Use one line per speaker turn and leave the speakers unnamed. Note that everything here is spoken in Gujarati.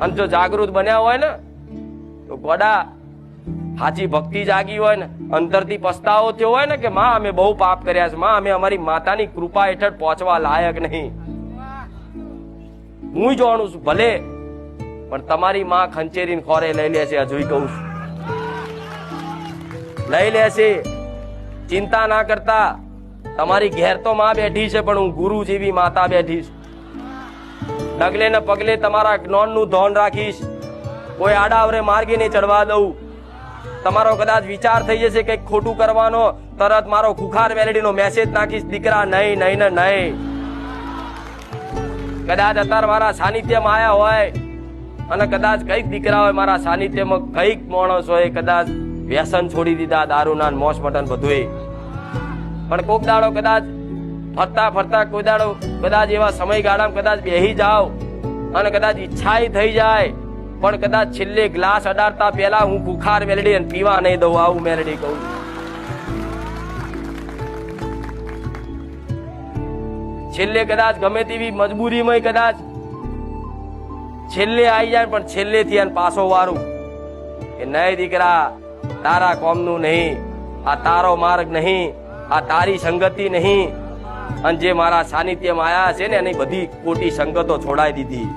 અને જો જાગૃત બન્યા હોય ને, તો ગોડા સાચી ભક્તિ જાગી હોય ને અંતરથી પસ્તાવો થયો હોય ને કે માં, અમે બહુ પાપ કર્યા છે. માં, અમે અમારી માતાની કૃપા હેઠળ પહોંચવા લાયક નહીં. હું જાણું છું, ભલે, પણ તમારી માં ખંચેરીને ખોરે લઈ લે છે હજુ કહું છું. લઈ લે છે. ચિંતા ના કરતા. તમારી ઘેર તો માં બેઠી છે, પણ હું ગુરુ જેવી માતા બેઠી છું. ડગલે ને પગલે તમારા જ્ઞાનનું ધોન રાખીશ. કોઈ આડાવરે માર્ગે નહીં ચડવા દઉં. તમારો કદાચ વિચાર થઈ જશે કંઈક ખોટું કરવાનો, તરત મારો ખુખાર મેલેડીનો મેસેજ નાખીશ, દીકરા, નહીં નહીં ને નહીં. કદાચ અત્યારે મારા સાનિધ્યમાં આવ્યા હોય, અને કદાચ કંઈક દીકરા હોય મારા સાનિધ્યમાં કંઈક માણસ હોય, કદાચ વ્યસન છોડી દીધા દારૂના મોસ, મટન બધું પણ કોક દાડો કદાચ ફરતા ફરતા કોઈ દાડો કદાચ એવા સમયગાળામાં કદાચ બેહી જાવ અને કદાચ ઈચ્છાય થઈ જાય. પણ કદાચ છેલ્લે ગ્લાસ અડાડતા પહેલા હું બુખાર મેલડી અને પીવા નહીં દઉં આવું મેલડી કહું. છેલ્લે કદાચ ગમે તેવી મજબૂરીમાં કદાચ છેલ્લે આવી જાય પણ છેલ્લે થી એને પાછો વારું કે નહીં દીકરા, તારા કોમનું નહીં, આ તારો માર્ગ નહીં, આ તારી સંગતિ નહીં અને જે મારા સાનિધ્યમાં આયા છે ને એની બધી ખોટી સંગતો છોડાઈ દીધી.